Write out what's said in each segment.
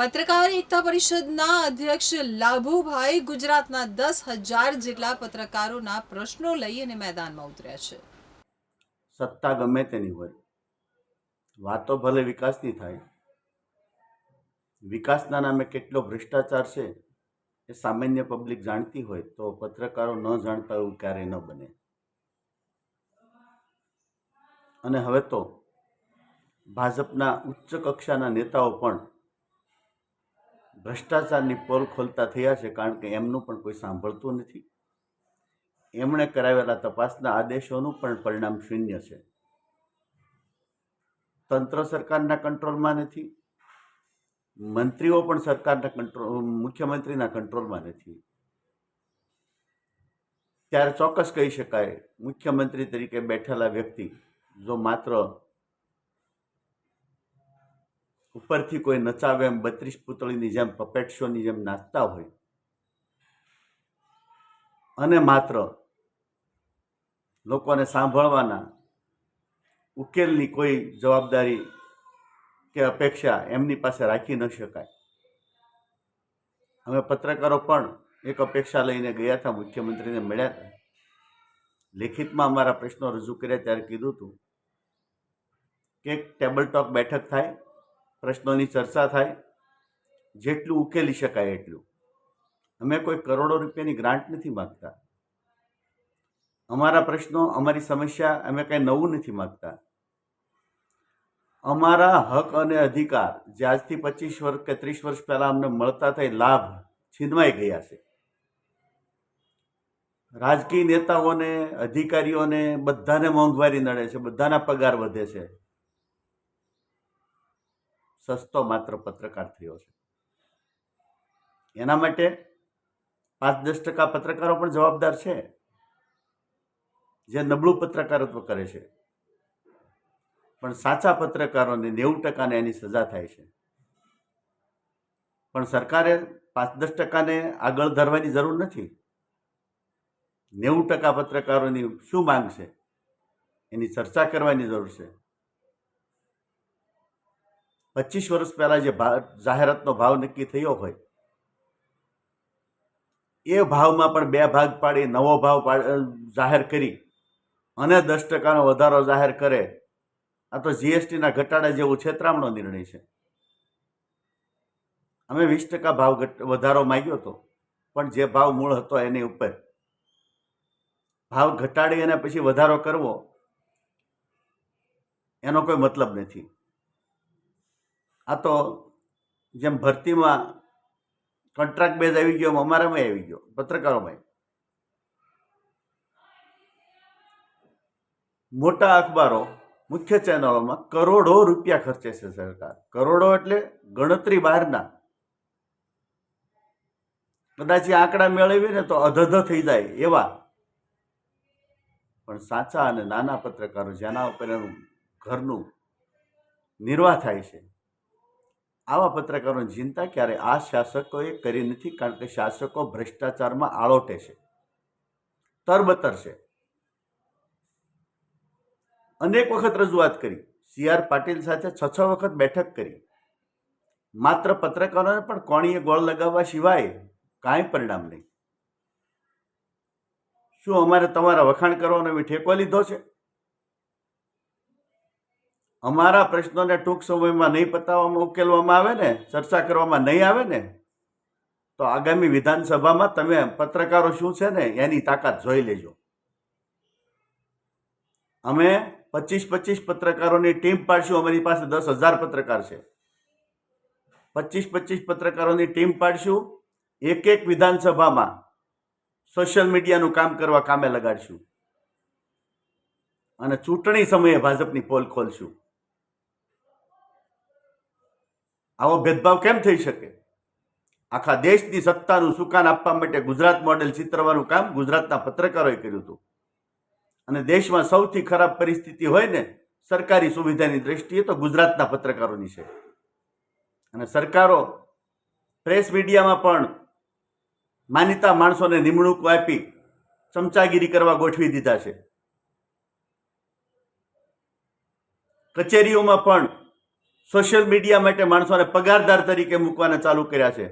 પત્રકાર એકતા પરિષદના અધ્યક્ષ લાભુભાઈ ગુજરાતના દસ હજાર જેટલા પત્રકારોના પ્રશ્નો લઈ અને મેદાનમાં ઉતર્યા છે. સત્તા ગમે તેની હોય. વાતો ભલે વિકાસની થાય. વિકાસના નામે કેટલો ભ્રષ્ટાચાર છે એ સામાન્ય પબ્લિક જાણતી હોય તો પત્રકારો ન જાણતા એવું ક્યારેય ન બને. અને હવે તો ભાજપના ઉચ્ચ કક્ષાના નેતાઓ પણ ભ્રષ્ટાચારની પોલ ખોલતા થયા છે કારણ કે એમનું પણ કોઈ સાંભળતું નથી. એમણે કરાવેલા તપાસના આદેશોનું પણ પરિણામ શૂન્ય છે. તંત્ર સરકારના કંટ્રોલમાં નથી. મંત્રીઓ પણ સરકારના કંટ્રોલ મુખ્યમંત્રીના કંટ્રોલમાં નથી. ત્યારે ચોક્કસ કહી શકાય, મુખ્યમંત્રી તરીકે બેઠેલા વ્યક્તિ જો માત્ર ઉપરથી કોઈ નચાવે એમ બત્રીસ પુતળીની જેમ પપેટ શોની જેમ નાચતા હોય. અને માત્ર લોકોને સાંભળવાના ઉકેલની કોઈ જવાબદારી કે અપેક્ષા એમની પાસે રાખી ન શકાય. અમે પત્રકારો પણ એક અપેક્ષા લઈને ગયા હતા, મુખ્યમંત્રીને મળ્યા હતા. લેખિતમાં અમારા પ્રશ્નો રજૂ કર્યા ત્યારે કીધું હતું કે ટેબલ ટોક બેઠક થાય પ્રશ્નોની ચર્ચા થાય, જેટલું ઉકેલી શકાય એટલું. અમે કોઈ કરોડો રૂપિયાની ગ્રાન્ટ નથી માગતા. અમારા પ્રશ્નો, અમારી સમસ્યા અમે કંઈ નવું નથી માગતા. અમારા હક અને અધિકાર જે આજથી પચીસ વર્ષ કે ત્રીસ વર્ષ પહેલાં અમને મળતા થઈ લાભ છીનવાઈ ગયા છે. રાજકીય નેતાઓને, અધિકારીઓને બધાને મોંઘવારી નડે છે, બધાના પગાર વધે છે. સસ્તો માત્ર પત્રકાર થયો છે. એના માટે પાંચ દસ ટકા પત્રકારો પણ જવાબદાર છે. જે નબળું પત્રકારત્વ કરે છે. પણ સાચા પત્રકારોને નેવું ટકાને એની સજા થાય છે. પણ સરકારે પાંચ દસ ટકાને આગળ ધરવાની જરૂર નથી. નેવું ટકા પત્રકારોની શું માંગ છે? એની ચર્ચા કરવાની જરૂર છે. પચીસ વર્ષ પહેલાં જે જાહેરાતનો ભાવ નક્કી થયો હોય, એ ભાવમાં પણ બે ભાગ પાડી, નવો ભાવ જાહેર કરી અને દસ ટકાનો વધારો જાહેર કરે. આ તો જીએસટીના ઘટાડા જેવો છેતરામણો નિર્ણય છે. અમે વીસ ટકા ભાવ વધારો માગ્યો હતો, પણ જે ભાવ મૂળ હતો એની ઉપર. ભાવ ઘટાડી અને પછી વધારો કરવો, એનો કોઈ મતલબ નથી. આ તો જેમ ભરતીમાં કોન્ટ્રાક્ટ બેઝ આવી ગયો અમારામાં આવી ગયો પત્રકારોમાં મોટા અખબારો, મુખ્ય ચેનલોમાં કરોડો રૂપિયા ખર્ચે છે સરકાર. કરોડો એટલે ગણતરી બહારના. કદાચ એ આંકડા મેળવીએ ને તો અધધ થઈ જાય એવા. પણ સાચા અને નાના પત્રકારો જેના ઉપર એનું ઘરનું નિર્વાહ થાય છે આવા પત્રકારોની ચિંતા ક્યારે આ શાસકોએ કરી નથી કારણ કે શાસકો ભ્રષ્ટાચારમાં આળોટે છે, તરબતર છે. અનેક વખત રજૂઆત કરી, સી આર પાટીલ સાથે છ છ વખત બેઠક કરી. માત્ર પત્રકારોને પણ કોણીએ ગોળ લગાવવા સિવાય કાંઈ પરિણામ નહીં. શું અમારે તમારા વખાણ કરવાનો ઠેકો લીધો છે? અમારા પ્રશ્નોને ટૂંક સમયમાં નહીં પતાવવામાં ઉકેલવામાં આવે ને, ચર્ચા કરવામાં નહીં આવે ને, તો આગામી વિધાનસભામાં તમે પત્રકારો શું છે ને, એની તાકાત જોઈ લેજો. અમે પચીસ પચીસ પત્રકારોની ટીમ પાડશું, અમારી પાસે દસ હજાર પત્રકાર છે. પચીસ પચીસ પત્રકારોની ટીમ પાડશું એક એક વિધાનસભામાં સોશિયલ મીડિયાનું કામ કરવા કામે લગાડશું. અને ચૂંટણી સમયે ભાજપની પોલ ખોલશું. આવો ભેદભાવ કેમ થઈ શકે? આખા દેશની સત્તાનું સુકાન આપવા માટે ગુજરાત મોડેલ ચિતરવાનું કામ ગુજરાતના પત્રકારોએ કર્યું હતું. અને દેશમાં સૌથી ખરાબ પરિસ્થિતિ હોય ને, સરકારી સુવિધાની દ્રષ્ટિએ તો ગુજરાતના પત્રકારોની છે. અને સરકારો પ્રેસ મીડિયામાં પણ માનીતા માણસોને નિમણૂક આપી ચમચાગીરી કરવા ગોઠવી દીધા છે. કચેરીઓમાં પણ સોશિયલ મીડિયા માટે માણસોને પગારદાર તરીકે મૂકવાના ચાલુ કર્યા છે.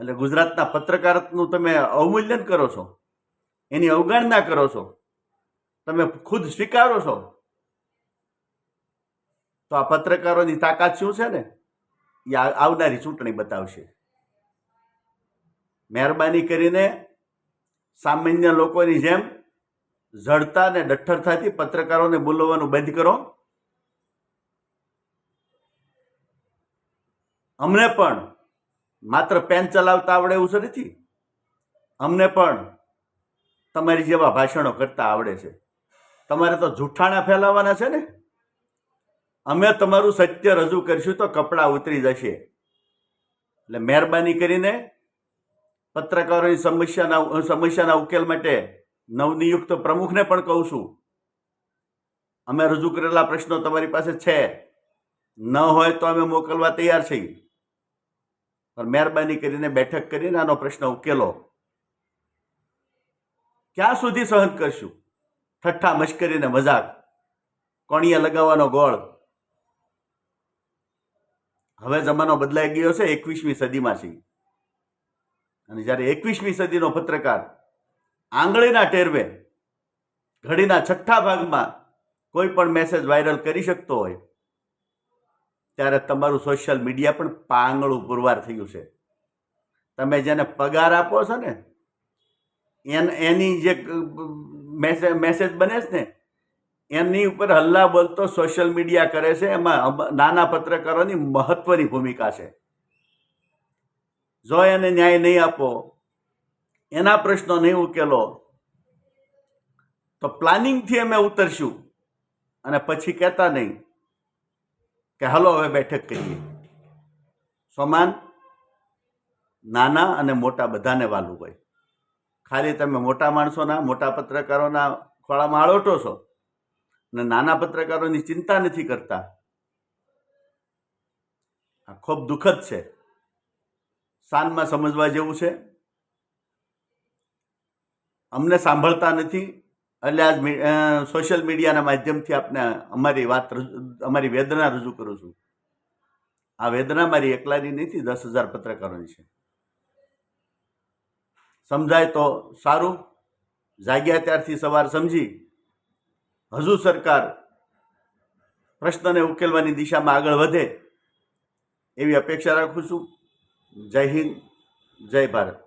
એટલે ગુજરાતના પત્રકારત્વનું તમે અવમૂલ્યન કરો છો. એની અવગણના કરો છો. તમે ખુદ સ્વીકારો છો. તો આ પત્રકારોની તાકાત શું છે ને? એ આવનારી ચૂંટણી બતાવશે. મહેરબાની કરીને સામાન્ય લોકોની જેમ જડતા ને ડઠ્ઠરતાથી પત્રકારોને બોલવાનું બંધ કરો. અમને પણ માત્ર પેન ચલાવતા આવડે એવું નથી. અમને પણ તમારી જેવા ભાષણો કરતા આવડે છે. તમારે તો જૂઠાણા ફેલાવાના છે ને? અમે તમારું સત્ય રજૂ કરીશું તો કપડાં ઉતરી જશે. એટલે મહેરબાની કરીને પત્રકારોની સમસ્યાના સમસ્યાના ઉકેલ માટે નવનિયુક્ત પ્રમુખને પણ કહું છું. અમે રજૂ કરેલા પ્રશ્નો તમારી પાસે છે. ન હોય તો અમે મોકલવા તૈયાર છીએ. પણ મહેરબાની કરીને બેઠક કરીને આનો પ્રશ્ન ઉકેલો. ક્યાં સુધી સહન કરશું? ઠઠ્ઠા મશ્કરીને મજાક. કોણીએ લગાવવાનો ગોળ. હવે જમાનો બદલાઈ ગયો છે એકવીસમી સદીમાં છે અને જ્યારે એકવીસમી સદીનો પત્રકાર આંગળીના ટેરવે, ઘડીના છઠ્ઠા ભાગમાં કોઈ પણ મેસેજ વાયરલ કરી શકતો હોય ત્યારે તમારું સોશિયલ મીડિયા પણ પાંગળું પુરવાર થયું છે. તમે જેને પગાર આપો છો ને, એન, એની જે મેસેજ મેસેજ બને છે ને, એની ઉપર હલ્લા બોલતો સોશિયલ મીડિયા કરે છે, એમાં નાના પત્રકારોની મહત્વની ભૂમિકા છે. જો એને ન્યાય નહીં આપો, એના પ્રશ્નો નહીં ઉકેલો, તો પ્લાનિંગથી અમે ઉતરશું. અને પછી કહેતા નહીં કે હલો, હવે બેઠક કરીએ. સોમાન, નાના અને મોટા બધાને વાલું હોય. ખાલી તમે મોટા માણસોના, મોટા પત્રકારોના ખોળામાં આળોટો છો અને નાના પત્રકારોની ચિંતા નથી કરતા. આ ખૂબ દુઃખદ છે. શાનમાં સમજવા જેવું છે. અમને સાંભળતા નથી. એટલે આ સોશિયલ મીડિયાના માધ્યમથી આપને અમારી વાત અમારી વેદના રજૂ કરું છું. આ વેદના મારી એકલાની નથી, દસ હજાર પત્રકારોની છે. સમજાય તો સારું, જાગ્યા ત્યારથી સવાર સમજી. હજુ સરકાર પ્રશ્નને ઉકેલવાની દિશામાં આગળ વધે, એવી અપેક્ષા રાખું છું. જય હિન્દ, જય ભારત.